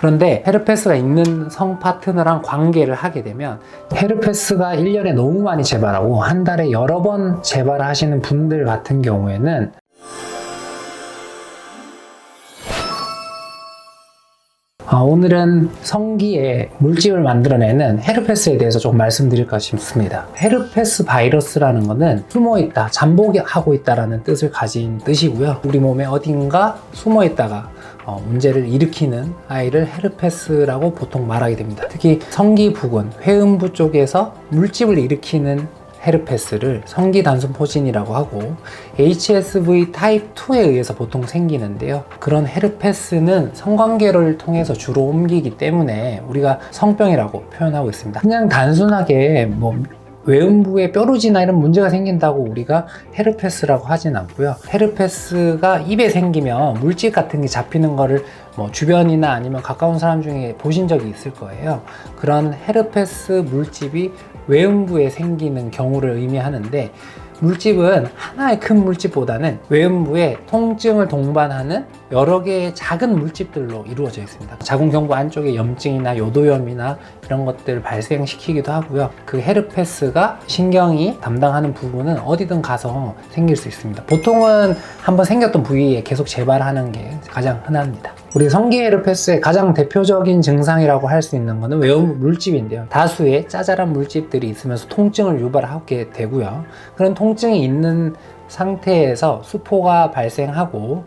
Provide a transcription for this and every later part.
그런데 헤르페스가 있는 성 파트너랑 관계를 하게 되면 헤르페스가 1년에 너무 많이 재발하고 한 달에 여러 번 재발하시는 분들 같은 경우에는 아, 오늘은 성기에 물집을 만들어내는 헤르페스에 대해서 조금 말씀드릴까 싶습니다. 헤르페스 바이러스라는 것은 숨어 있다, 잠복하고 있다라는 뜻을 가진 뜻이고요. 우리 몸에 어딘가 숨어 있다가 어, 문제를 일으키는 아이를 헤르페스라고 보통 말하게 됩니다. 특히 성기 부근, 회음부 쪽에서 물집을 일으키는 헤르페스를 성기 단순 포진이라고 하고 HSV 타입 2에 의해서 보통 생기는데요. 그런 헤르페스는 성관계를 통해서 주로 옮기기 때문에 우리가 성병이라고 표현하고 있습니다. 그냥 단순하게 뭐 외음부에 뾰루지나 이런 문제가 생긴다고 우리가 헤르페스라고 하진 않고요. 헤르페스가 입에 생기면 물질 같은 게 잡히는 거를 뭐 주변이나 아니면 가까운 사람 중에 보신 적이 있을 거예요. 그런 헤르페스 물집이 외음부에 생기는 경우를 의미하는데 물집은 하나의 큰 물집보다는 외음부에 통증을 동반하는 여러 개의 작은 물집들로 이루어져 있습니다. 자궁경부 안쪽에 염증이나 요도염이나 이런 것들을 발생시키기도 하고요. 그 헤르페스가 신경이 담당하는 부분은 어디든 가서 생길 수 있습니다. 보통은 한번 생겼던 부위에 계속 재발하는 게 가장 흔합니다. 우리 성기 헤르페스의 가장 대표적인 증상이라고 할 수 있는 것은 외음 물집인데요. 다수의 짜잘한 물집들이 있으면서 통증을 유발하게 되고요. 그런 통증이 있는 상태에서 수포가 발생하고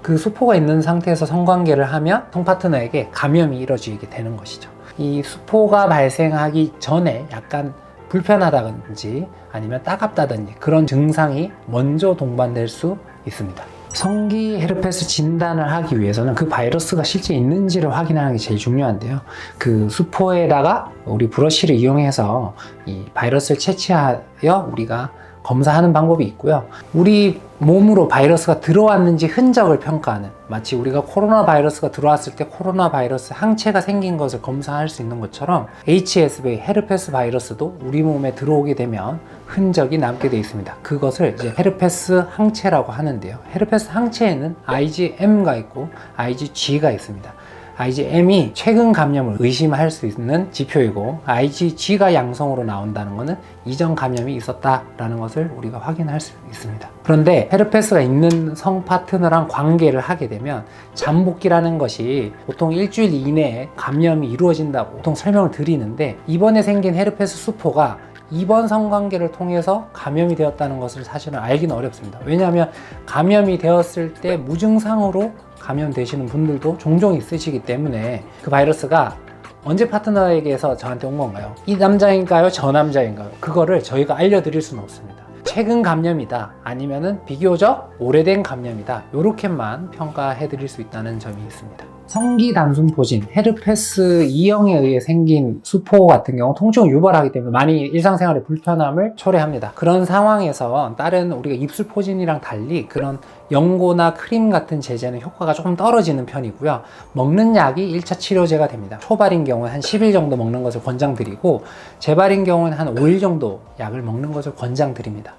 그 수포가 있는 상태에서 성관계를 하면 성파트너에게 감염이 이루어지게 되는 것이죠. 이 수포가 발생하기 전에 약간 불편하다든지 아니면 따갑다든지 그런 증상이 먼저 동반될 수 있습니다. 성기 헤르페스 진단을 하기 위해서는 그 바이러스가 실제 있는지를 확인하는 게 제일 중요한데요. 그 수포에다가 우리 브러쉬를 이용해서 이 바이러스를 채취하여 우리가 검사하는 방법이 있고요. 우리 몸으로 바이러스가 들어왔는지 흔적을 평가하는 마치 우리가 코로나 바이러스가 들어왔을 때 코로나 바이러스 항체가 생긴 것을 검사할 수 있는 것처럼 HSV 헤르페스 바이러스도 우리 몸에 들어오게 되면 흔적이 남게 되어 있습니다. 그것을 이제 헤르페스 항체라고 하는데요. 헤르페스 항체에는 IgM가 있고 IgG가 있습니다. IgM이 최근 감염을 의심할 수 있는 지표이고 IgG가 양성으로 나온다는 것은 이전 감염이 있었다라는 것을 우리가 확인할 수 있습니다. 그런데 헤르페스가 있는 성 파트너랑 관계를 하게 되면 잠복기라는 것이 보통 일주일 이내에 감염이 이루어진다고 보통 설명을 드리는데 이번에 생긴 헤르페스 수포가 이번 성관계를 통해서 감염이 되었다는 것을 사실은 알기는 어렵습니다. 왜냐하면 감염이 되었을 때 무증상으로 감염되시는 분들도 종종 있으시기 때문에 그 바이러스가 언제 파트너에게서 저한테 온 건가요? 이 남자인가요? 저 남자인가요? 그거를 저희가 알려드릴 수는 없습니다. 최근 감염이다 아니면은 비교적 오래된 감염이다 이렇게만 평가해 드릴 수 있다는 점이 있습니다. 성기 단순 포진, 헤르페스 2형에 의해 생긴 수포 같은 경우 통증을 유발하기 때문에 많이 일상생활에 불편함을 초래합니다. 그런 상황에서 다른 우리가 입술 포진이랑 달리 그런 연고나 크림 같은 제제는 효과가 조금 떨어지는 편이고요. 먹는 약이 1차 치료제가 됩니다. 초발인 경우는 한 10일 정도 먹는 것을 권장드리고 재발인 경우는 한 5일 정도 약을 먹는 것을 권장드립니다.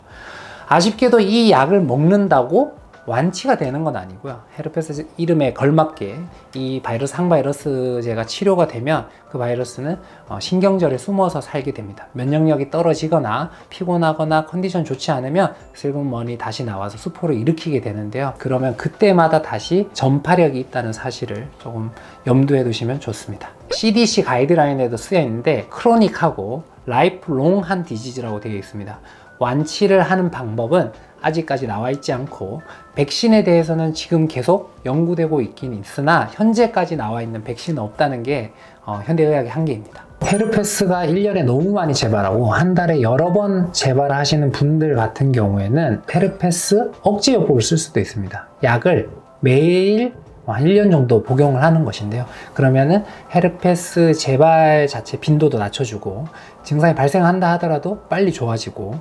아쉽게도 이 약을 먹는다고 완치가 되는 건 아니고요. 헤르페스 이름에 걸맞게 이 바이러스 항바이러스제가 치료가 되면 그 바이러스는 어, 신경절에 숨어서 살게 됩니다. 면역력이 떨어지거나 피곤하거나 컨디션 좋지 않으면 슬그머니 다시 나와서 수포를 일으키게 되는데요. 그러면 그때마다 다시 전파력이 있다는 사실을 조금 염두에 두시면 좋습니다. CDC 가이드라인에도 쓰여 있는데 크로닉하고 라이프롱한 디지즈라고 되어 있습니다. 완치를 하는 방법은 아직까지 나와 있지 않고 백신에 대해서는 지금 계속 연구되고 있긴 있으나 현재까지 나와 있는 백신은 없다는 게 어, 현대의학의 한계입니다. 헤르페스가 1년에 너무 많이 재발하고 한 달에 여러 번 재발하시는 분들 같은 경우에는 헤르페스 억제 요법을 쓸 수도 있습니다. 약을 매일 한 1년 정도 복용을 하는 것인데요. 그러면은 헤르페스 재발 자체 빈도도 낮춰주고 증상이 발생한다 하더라도 빨리 좋아지고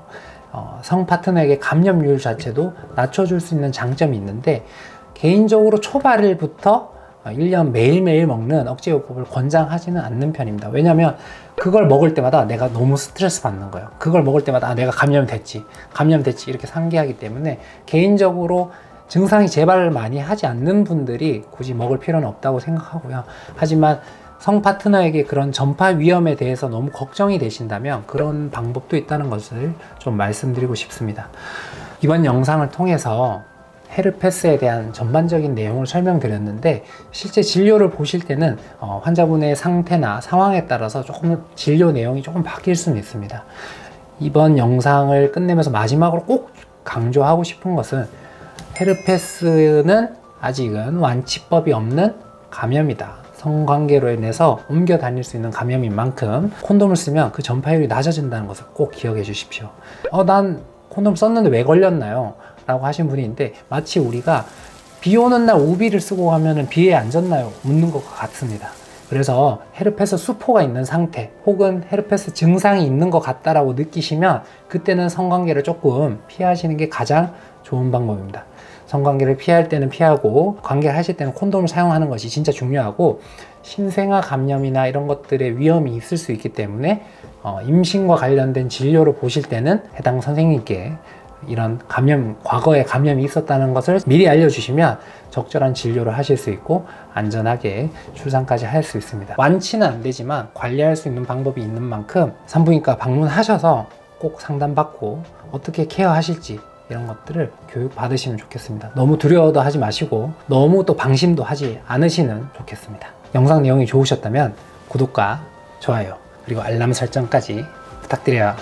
어, 성 파트너에게 감염률 자체도 낮춰줄 수 있는 장점이 있는데 개인적으로 초발일부터 1년 매일매일 먹는 억제요법을 권장하지는 않는 편입니다. 왜냐하면 그걸 먹을 때마다 내가 너무 스트레스 받는 거예요. 그걸 먹을 때마다 아, 내가 감염됐지, 감염됐지 이렇게 상기하기 때문에 개인적으로 증상이 재발을 많이 하지 않는 분들이 굳이 먹을 필요는 없다고 생각하고요. 하지만 성 파트너에게 그런 전파 위험에 대해서 너무 걱정이 되신다면 그런 방법도 있다는 것을 좀 말씀드리고 싶습니다. 이번 영상을 통해서 헤르페스에 대한 전반적인 내용을 설명드렸는데 실제 진료를 보실 때는 어, 환자분의 상태나 상황에 따라서 조금 진료 내용이 조금 바뀔 수는 있습니다. 이번 영상을 끝내면서 마지막으로 꼭 강조하고 싶은 것은 헤르페스는 아직은 완치법이 없는 감염이다. 성관계로 인해서 옮겨 다닐 수 있는 감염인 만큼 콘돔을 쓰면 그 전파율이 낮아진다는 것을 꼭 기억해 주십시오. 어, 난 콘돔 썼는데 왜 걸렸나요? 라고 하신 분이 있는데 마치 우리가 비 오는 날 우비를 쓰고 가면은 비에 안 젖나요? 묻는 것과 같습니다. 그래서 헤르페스 수포가 있는 상태 혹은 헤르페스 증상이 있는 것 같다라고 느끼시면 그때는 성관계를 조금 피하시는 게 가장 좋은 방법입니다. 성관계를 피할 때는 피하고 관계를 하실 때는 콘돔을 사용하는 것이 진짜 중요하고 신생아 감염이나 이런 것들의 위험이 있을 수 있기 때문에 어, 임신과 관련된 진료를 보실 때는 해당 선생님께 이런 감염, 과거에 감염이 있었다는 것을 미리 알려주시면 적절한 진료를 하실 수 있고 안전하게 출산까지 할 수 있습니다. 완치는 안 되지만 관리할 수 있는 방법이 있는 만큼 산부인과 방문하셔서 꼭 상담받고 어떻게 케어하실지 이런 것들을 교육 받으시면 좋겠습니다. 너무 두려워도 하지 마시고 너무 또 방심도 하지 않으시는 좋겠습니다. 영상 내용이 좋으셨다면 구독과 좋아요 그리고 알람 설정까지 부탁드려요.